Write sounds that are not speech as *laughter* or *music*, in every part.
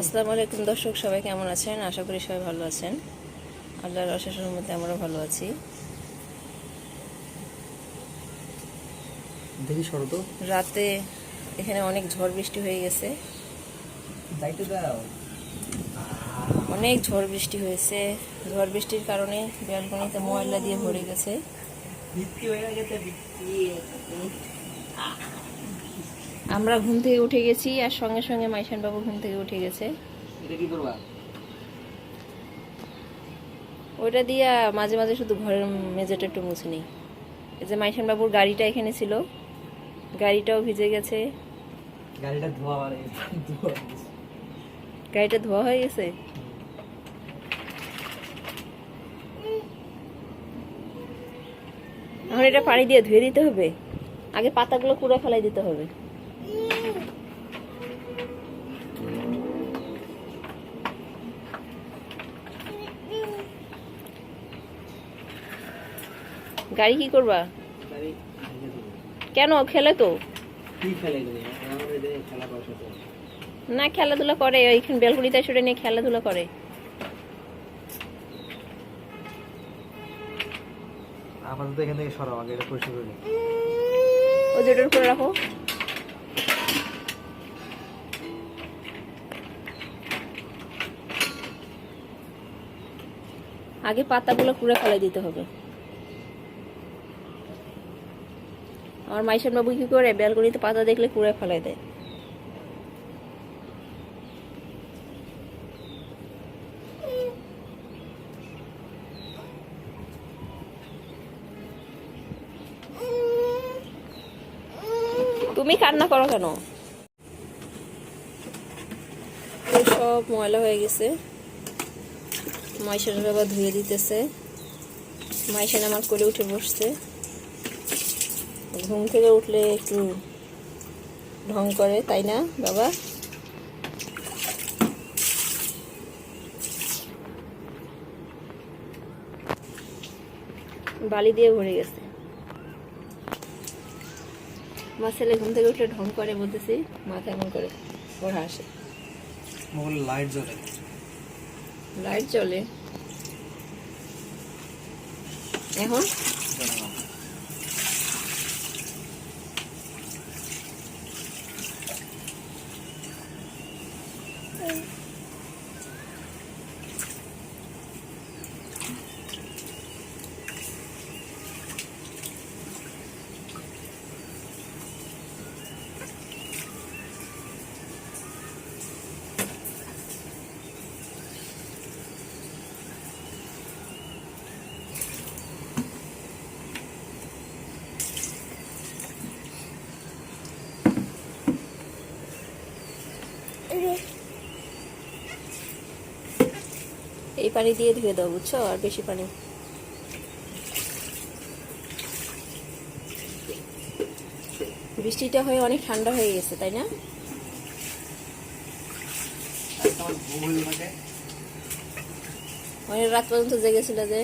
আসসালামু আলাইকুম দর্শক সবাই কেমন আছেন? আশা করি সবাই ভালো আছেন। আল্লাহর অশেষের মধ্যে আমরা ভালো আছি। দেখি সরো তো। রাতে এখানে অনেক ঝড় বৃষ্টি হয়ে গেছে। অনেক ঝড় বৃষ্টি হয়েছে। ঝড় বৃষ্টির কারণে ব্যালকনিতে ময়লা দিয়ে ভরে গেছে। বৃত্তি হয়ে গেছে বৃত্তি আমরা ঘুম থেকে উঠে গেছি আর সঙ্গে সঙ্গে মাইশান বাবু ঘুম থেকে উঠে গেছে। ওইটা দিয়া মাঝে মাঝে শুধু ঘরের মেঝেটা একটু মুছে নিই। এই যে মাইশান বাবুর গাড়িটা এখানে ছিল গাড়িটাও ভিজে গেছে। গাড়িটা ধোয়া মানে *laughs* ধোয়া গাড়িটা ধোয়া হয়ে গেছে? এখন এটা পানি দিয়ে ধুয়ে দিতে হবে। আগে পাতাগুলো কুড়ে ফেলাই দিতে হবে। গাড়ি কি করবা। কেন? খেলে তো। না খেলাধুলা করে। ওইখানে বেলকুড়িতে ছুটে নিয়ে খেলাধুলা করে। আপাতত এখান থেকে সরাও আগে এটা পরিষ্কার করে ও জেটার করে রাখো। আগে পাতাগুলো কুড়ে ফেলে দিতে হবে। আমার মাইশান বাবু কি করে? বেলকনিতে পাতা দেখলে কুড়ে ফেলে দেয়। তুমি কান্না করো কেন? সব ময়লা হয়ে গেছে। মাইশানের বাবা ধুয়ে দিতেছে। মাইশান আমার করে উঠে বসছে। ঘুম থেকে উঠলে একটু ঢং করে তাই না বাবা? বালি দিয়ে ভরে গেছে। আমার ছেলে ঘুম থেকে উঠলে ঢং করে বলতেছি মাথা এমন করে ওর আসে। লাইট জ্বলে। লাইট জ্বলে? এখন? এই পানি দিয়ে ধুয়ে দাও, বুঝছ? আর বেশি পানি। বৃষ্টিটা হয়ে অনেক ঠান্ডা হয়ে গেছে, তাই না? অনেক রাত পর্যন্ত জেগেছিল যে।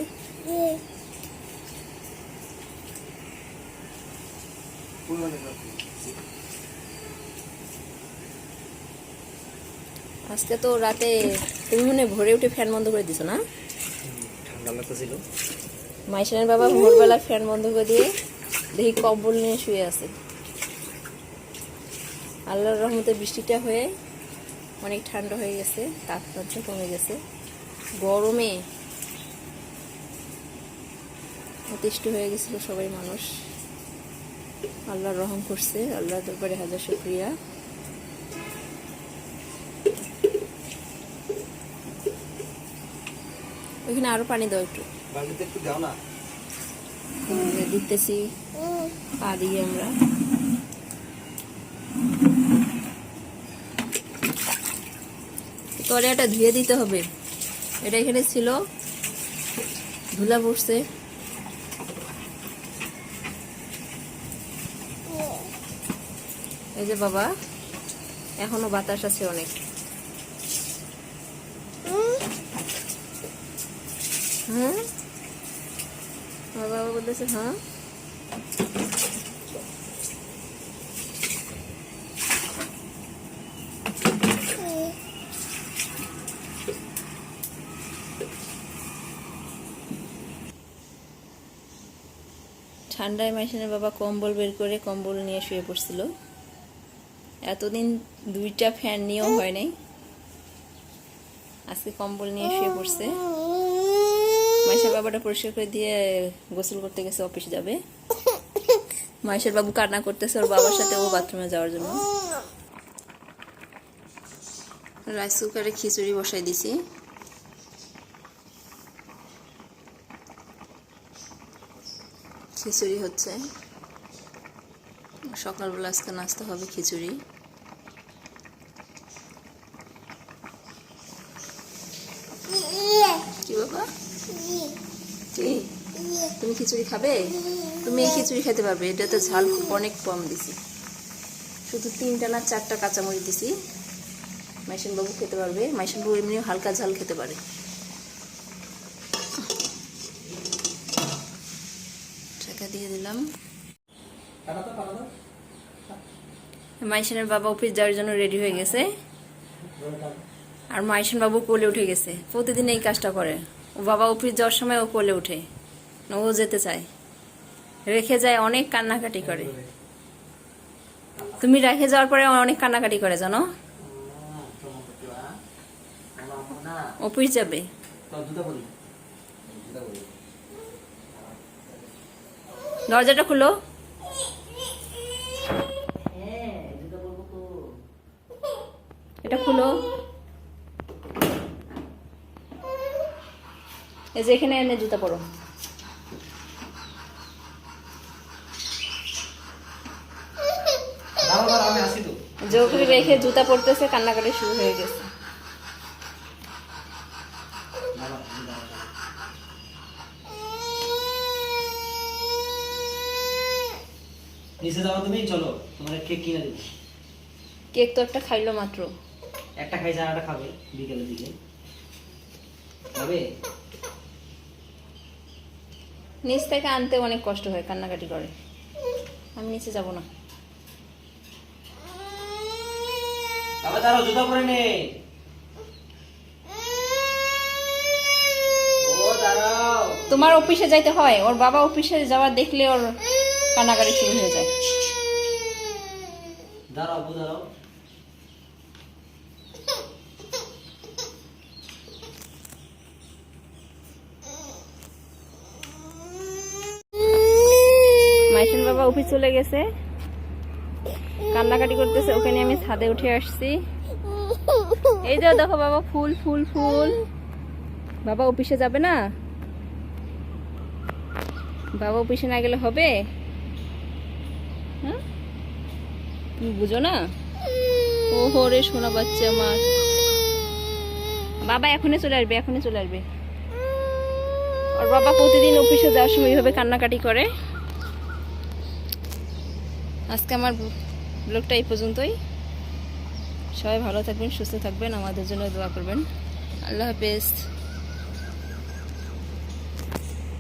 ভুল মানে আজকে তো রাতে তুমি মনে ভোরে উঠে ফ্যান বন্ধ করে দিছো না? ঠান্ডা লাগতেছিল। মাইশানের বাবা ভোরবেলা ফ্যান বন্ধ করে দিয়ে দেখি কম্বল নিয়ে শুয়ে আছে। আল্লাহর রহমতে বৃষ্টিটা হয়ে অনেক ঠান্ডা হয়ে গেছে তাপমাত্রা কমে গেছে। গরমে অতিষ্ঠ হয়ে গেছিল সবাই মানুষ। আল্লাহর রহম করছে আল্লাহ দরবারে হাজার শুক্রিয়া। ওইখানে আরও পানি দাও একটু। একটু দাও না? দিতেছি। পা দিয়ে আমরা। তরে এটা ধুয়ে দিতে হবে। এটা এখানে ছিল। ধুলা পড়ছে এই যে বাবা এখনও বাতাস আছে অনেক। হ্যাঁ? আমার বাবা হ্যাঁ? ঠান্ডায় মাইশানের বাবা কম্বল বের করে কম্বল নিয়ে শুয়ে পড়ছিল। এতদিন দুইটা ফ্যান নিয়েও হয় নাই। আজকে কম্বল নিয়ে শুয়ে পড়ছে। মাইশার বাবাটা পরিষ্কার করে দিয়ে গোসল করতে গেছে, অফিস যাবে। মাইশার বাবু কান্না করতেছে, ওর বাবার সাথে ও বাথরুমে যাওয়ার জন্য। রাইস কুকারে খিচুড়ি বসাই দিছি। খিচুড়ি হচ্ছে। সকালবেলা আজকে নাস্তা হবে খিচুড়ি কি বাবা তুমি খিচুড়ি খাবে? তুমি এই খিচুড়ি খেতে পারবে। এটাতে ঝাল অনেক কম দিছি। শুধু তিনটা না, চারটা কাঁচামরিচ দিছি। মাইশন বাবু খেতে পারবে। মাইশন বাবু এমনিও হালকা ঝাল খেতে পারে। টাকা দিয়ে দিলাম। মাইশনের বাবা অফিস যাওয়ার জন্য রেডি হয়ে গেছে। আর মাইশন বাবু কোলে উঠে গেছে। প্রতিদিন এই কাজটা করে। ও বাবা অফিস যাওয়ার সময় ও কোলে উঠে ও যেতে চায়। রেখে যায়, অনেক কান্নাকাটি করে। তুমি রেখে যাওয়ার পরে অনেক কান্নাকাটি করে, জানো? অফিস যাবে। দরজাটা খুলো। এটা খুলো। এই যে এখানে এনে জুতা পরো। দাঁড়াও দাঁড়াও আমি আসি তো। জোর করে রেখে জুতা পরতেছে কান্নাকাটি শুরু হয়ে গেছে। নিচে যাও তুমি চলো তোমার কেক কিনে দেবো। কেক তো একটা খাইলো মাত্র। একটা খাই একটা খাবে বিকেলের দিকে। খাবে? নিচ থেকে আনতে অনেক কষ্ট হয় কান্নাকাটি করে। আমি নিচে যাব না। বাবা দাঁড়াও জুতা পরে নে। তোমার অফিসে যাইতে হয় ওর বাবা অফিসে যাওয়া দেখলে ওর কান্নাকাটি শুরু হয়ে যায়। দাঁড়াও দাঁড়াও মাইশন বাবা অফিস চলে গেছে। কান্নাকাটি করতেছে ওখানে আমি ছাদে উঠে আসছি। এই যে দেখো বাবা, ফুল ফুল ফুল। বাবা অফিসে যাবে না? বাবা অফিসে না গেলে হবে? তুমি বুঝো না? ও হো রে শোনা বাচ্চা আমার। বাবা এখনই চলে আসবে, এখনই চলে আসবে। আর বাবা প্রতিদিন অফিসে যাওয়ার সময় এইভাবে কান্নাকাটি করে। আজকে আমার ব্লগটা এই পর্যন্তই। সবাই ভালো থাকবেন, সুস্থ থাকবেন। আমাদের জন্য দোয়া করবেন। আল্লাহ হাফেজ।